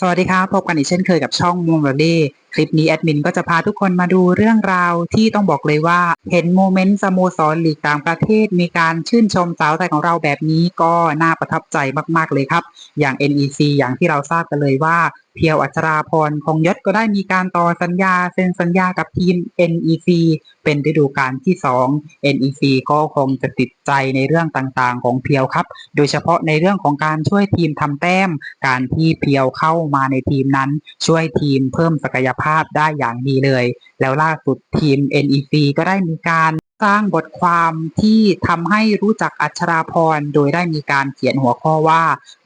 สวัสดีครับ พบกันอีกเช่นเคยกับช่องมูลดี้ ลิปนี้แอดมินก็จะพาทุกคนมาดูเรื่องราวที่ต้องบอกเลยว่า เห็นโมเมนต์สโมสรลีกต่างประเทศ มีการชื่นชมสาวไทยของเราแบบนี้ก็น่าประทับใจมากๆเลยครับ อย่าง NEC อย่างที่เราทราบกันเลยว่าเพียวอัชราพรคงยศก็ได้มีการต่อสัญญาเซ็นสัญญากับทีม NEC เป็นฤดูกาลที่ 2 NEC ก็คงจะติดใจในเรื่องต่างๆ ของเพียวครับ โดยเฉพาะในเรื่องของการช่วยทีมทำแต้ม การที่เพียวเข้ามาในทีมนั้น ช่วยทีมเพิ่มศักยภาพได้อย่างดีเลย แล้วล่าสุดทีม NEC ก็ได้มีการสร้างบทความที่ทำให้รู้จักอัชราพร โดยได้มีการเขียนหัวข้อว่า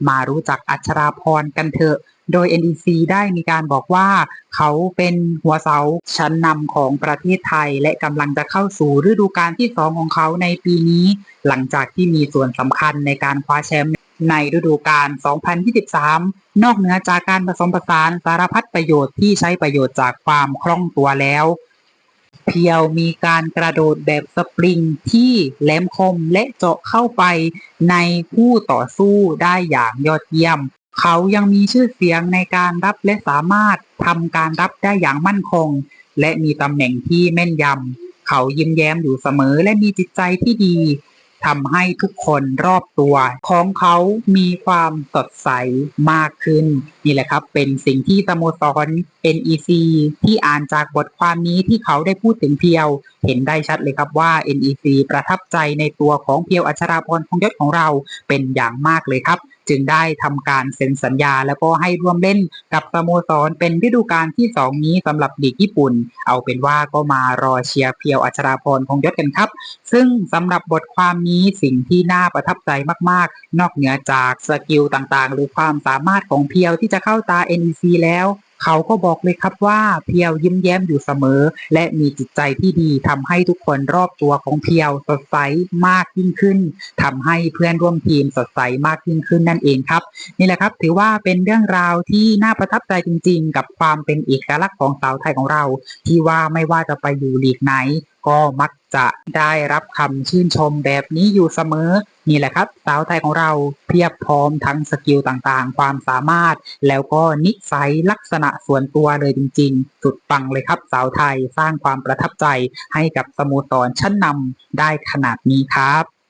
มารู้จักอัชราพรกันเถอะ โดย NEC ได้มีการบอกว่า เขาเป็นหัวเสาชั้นนำของประเทศไทย และกำลังจะเข้าสู่ฤดูกาลที่ 2 ของเขาในปีนี้ หลังจากที่มีส่วนสำคัญในการคว้าแชมป์ ในฤดูกาล 2023 นอกเหนือจากการผสมผสานสารพัดประโยชน์ที่ใช้ประโยชน์จากความคล่องตัวแล้ว เพียวมีการกระโดดแบบสปริงที่แหลมคมและเจาะเข้าไปในคู่ต่อสู้ได้อย่างยอดเยี่ยม เขายังมีชื่อเสียงในการรับและสามารถทำการรับได้อย่างมั่นคง และมีตำแหน่งที่แม่นยำ เขายิ้มแย้มอยู่เสมอและมีจิตใจที่ดี ทำให้ทุกคนรอบตัวของเขามีความสดใสมากขึ้น นี่แหละครับเป็นสิ่งที่สโมสร NEC ที่อ่านจากบทความนี้ที่เขาได้พูดถึงเพียว เห็นได้ชัดเลยครับว่า NEC ประทับใจในตัวของเพียวอัชราพรคงยศของเราเป็นอย่างมากเลยครับจึงได้ทำการเซ็นสัญญา แล้วก็ให้ร่วมเล่นกับสโมสรเป็นฤดูกาลที่ 2 นี้สำหรับลีกญี่ปุ่น เอาเป็นว่าก็มารอเชียร์เพียวอัชราพรคงยศกันครับ ซึ่งสำหรับบทความนี้สิ่งที่น่าประทับใจมากๆ นอกเหนือจากสกิลต่างๆ หรือความสามารถของเพียวที่จะเข้าตา NEC แล้ว เขาก็บอกเลยครับว่าเพียวยิ้มแย้มอยู่เสมอ และมีจิตใจที่ดีทำให้ทุกคนรอบตัวของเพียวสดใสมากยิ่งขึ้นทำให้เพื่อนร่วมทีมสดใสมากยิ่งขึ้นนั่นเองครับ นี่แหละครับถือว่าเป็นเรื่องราวที่น่าประทับใจจริง ๆ กับความเป็นเอกลักษณ์ของสาวไทยของเรา ที่ว่าไม่ว่าจะไปอยู่ลีกไหน ก็มัก จะได้รับคำชื่นชมแบบนี้อยู่เสมอ นี่แหละครับ สาวไทยของเราเพียบพร้อมทั้งสกิลต่างๆ ความสามารถ แล้วก็นิสัยลักษณะส่วนตัวเลยจริงๆ สุดปังเลยครับ สาวไทยสร้างความประทับใจให้กับสโมสรชั้นนำได้ขนาดนี้ครับ